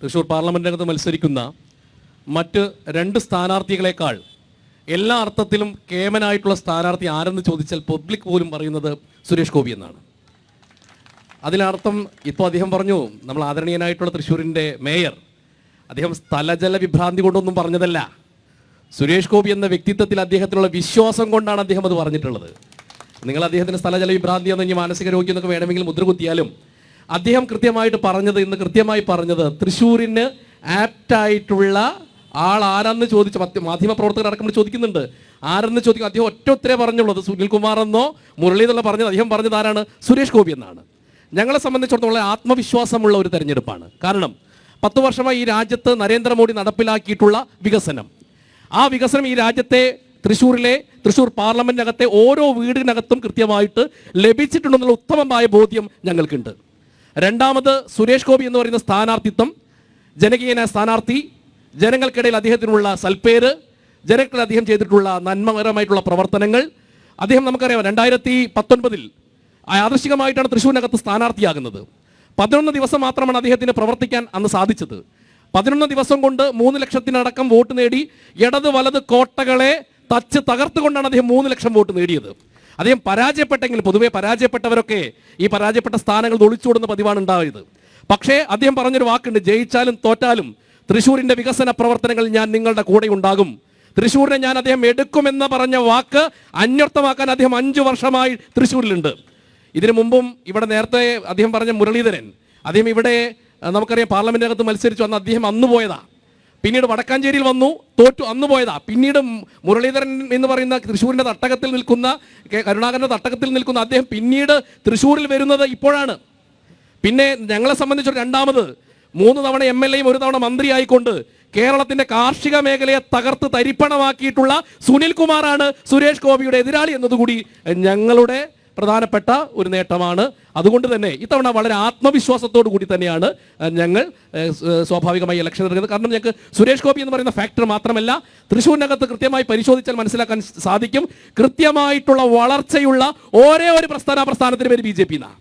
തൃശ്ശൂർ പാർലമെന്റിനകത്ത് മത്സരിക്കുന്ന മറ്റ് രണ്ട് സ്ഥാനാർത്ഥികളെക്കാൾ എല്ലാ അർത്ഥത്തിലും കേമനായിട്ടുള്ള സ്ഥാനാർത്ഥി ആരെന്ന് ചോദിച്ചാൽ പബ്ലിക് പോലും പറയുന്നത് സുരേഷ് ഗോപി എന്നാണ്. അതിനർത്ഥം ഇപ്പോൾ അദ്ദേഹം പറഞ്ഞു നമ്മൾ ആദരണീയനായിട്ടുള്ള തൃശ്ശൂരിന്റെ മേയർ അദ്ദേഹം സ്ഥലജല വിഭ്രാന്തി കൊണ്ടൊന്നും പറഞ്ഞതല്ല. സുരേഷ് ഗോപി എന്ന വ്യക്തിത്വത്തിൽ അദ്ദേഹത്തിനുള്ള വിശ്വാസം കൊണ്ടാണ് അദ്ദേഹം അത് പറഞ്ഞിട്ടുള്ളത്. നിങ്ങൾ അദ്ദേഹത്തിന് സ്ഥലജല വിഭ്രാന്തി എന്ന് മാനസിക രോഗി എന്നൊക്കെ വേണമെങ്കിൽ മുദ്ര കുത്തിയാലും അദ്ദേഹം കൃത്യമായിട്ട് പറഞ്ഞത് ഇന്ന് കൃത്യമായി പറഞ്ഞത് തൃശ്ശൂരിന് ആപ്റ്റായിട്ടുള്ള ആൾ ആരാന്ന് ചോദിച്ച മാധ്യമ പ്രവർത്തകർ അടക്കം ചോദിക്കുന്നുണ്ട്. ആരെന്ന് ചോദിക്കും? അദ്ദേഹം ഒറ്റ ഉത്തരേ പറഞ്ഞുള്ളത്. സുനിൽകുമാർ എന്നോ മുരളി എന്നുള്ള പറഞ്ഞത് അദ്ദേഹം പറഞ്ഞത് ആരാണ്? സുരേഷ് ഗോപി എന്നാണ്. ഞങ്ങളെ സംബന്ധിച്ചിടത്തോളം ആത്മവിശ്വാസമുള്ള ഒരു തെരഞ്ഞെടുപ്പാണ്. കാരണം പത്ത് വർഷമായി ഈ രാജ്യത്ത് നരേന്ദ്രമോദി നടപ്പിലാക്കിയിട്ടുള്ള വികസനം. ആ വികസനം ഈ രാജ്യത്തെ തൃശ്ശൂരിലെ തൃശ്ശൂർ പാർലമെന്റിനകത്തെ ഓരോ വീടിനകത്തും കൃത്യമായിട്ട് ലഭിച്ചിട്ടുണ്ടെന്നുള്ള ഉത്തമമായ ബോധ്യം ഞങ്ങൾക്കുണ്ട്. രണ്ടാമത് സുരേഷ് ഗോപി എന്ന് പറയുന്ന സ്ഥാനാർത്ഥിത്വം ജനകീയനായ സ്ഥാനാർത്ഥി ജനങ്ങൾക്കിടയിൽ അദ്ദേഹത്തിനുള്ള സൽപ്പേര് ജനങ്ങളിൽ അദ്ദേഹം ചെയ്തിട്ടുള്ള നന്മകരമായിട്ടുള്ള പ്രവർത്തനങ്ങൾ. അദ്ദേഹം നമുക്കറിയാം രണ്ടായിരത്തി പത്തൊൻപതിൽ യാദൃശികമായിട്ടാണ് തൃശ്ശൂരിനകത്ത് സ്ഥാനാർത്ഥിയാകുന്നത്. പതിനൊന്ന് ദിവസം മാത്രമാണ് അദ്ദേഹത്തിന് പ്രവർത്തിക്കാൻ അന്ന് സാധിച്ചത്. പതിനൊന്ന് ദിവസം കൊണ്ട് മൂന്ന് ലക്ഷത്തിനടക്കം വോട്ട് നേടി ഇടത് വലത് കോട്ടകളെ തച്ച് തകർത്തുകൊണ്ടാണ് അദ്ദേഹം മൂന്ന് ലക്ഷം വോട്ട് നേടിയത്. അദ്ദേഹം പരാജയപ്പെട്ടെങ്കിൽ പൊതുവെ പരാജയപ്പെട്ടവരൊക്കെ ഈ പരാജയപ്പെട്ട സ്ഥാനങ്ങൾ ഒളിച്ചോടുന്ന പതിവാണ് ഉണ്ടായത്. പക്ഷേ അദ്ദേഹം പറഞ്ഞൊരു വാക്കുണ്ട് ജയിച്ചാലും തോറ്റാലും തൃശ്ശൂരിന്റെ വികസന പ്രവർത്തനങ്ങൾ ഞാൻ നിങ്ങളുടെ കൂടെ ഉണ്ടാകും. തൃശ്ശൂരിനെ ഞാൻ അദ്ദേഹം എടുക്കുമെന്ന് പറഞ്ഞ വാക്ക് അന്വർത്ഥമാക്കാൻ അദ്ദേഹം അഞ്ചു വർഷമായി തൃശ്ശൂരിലുണ്ട് ഇതിനു മുമ്പും ഇവിടെ നേരത്തെ അദ്ദേഹം പറഞ്ഞ മുരളീധരൻ അദ്ദേഹം ഇവിടെ നമുക്കറിയാം പാർലമെന്റിനകത്ത് മത്സരിച്ചു അന്ന് അദ്ദേഹം അന്ന് പോയതാ പിന്നീട് വടക്കാഞ്ചേരിയിൽ വന്നു തോറ്റു അന്ന് പോയതാ. പിന്നീട് മുരളീധരൻ എന്ന് പറയുന്ന തൃശ്ശൂരിന്റെ തട്ടകത്തിൽ നിൽക്കുന്ന കെ- കരുണാകരന്റെ തട്ടകത്തിൽ നിൽക്കുന്ന അദ്ദേഹം പിന്നീട് തൃശ്ശൂരിൽ വരുന്നത് ഇപ്പോഴാണ്. പിന്നെ ഞങ്ങളെ സംബന്ധിച്ച് രണ്ടാമത് മൂന്ന് തവണ എം എൽ എയും ഒരു തവണ മന്ത്രിയായിക്കൊണ്ട് കേരളത്തിന്റെ കാർഷിക മേഖലയെ തകർത്ത് തരിപ്പണമാക്കിയിട്ടുള്ള സുനിൽ കുമാറാണ് സുരേഷ് ഗോപിയുടെ എതിരാളി എന്നതുകൂടി ഞങ്ങളുടെ പ്രധാനപ്പെട്ട ഒരു നേട്ടമാണ്. അതുകൊണ്ട് തന്നെ ഇത്തവണ വളരെ ആത്മവിശ്വാസത്തോടു കൂടി തന്നെയാണ് ഞങ്ങൾ സ്വാഭാവികമായി ഇലക്ഷൻ എടുക്കുന്നത്. കാരണം ഞങ്ങൾക്ക് സുരേഷ് ഗോപി എന്ന് പറയുന്ന ഫാക്ടർ മാത്രമല്ല തൃശ്ശൂരിനകത്ത് കൃത്യമായി പരിശോധിച്ചാൽ മനസ്സിലാക്കാൻ സാധിക്കും. കൃത്യമായിട്ടുള്ള വളർച്ചയുള്ള ഒരേ ഒരു പ്രസ്ഥാന പ്രസ്ഥാനത്തിന് പേര് ബി ജെ പി എന്നാണ്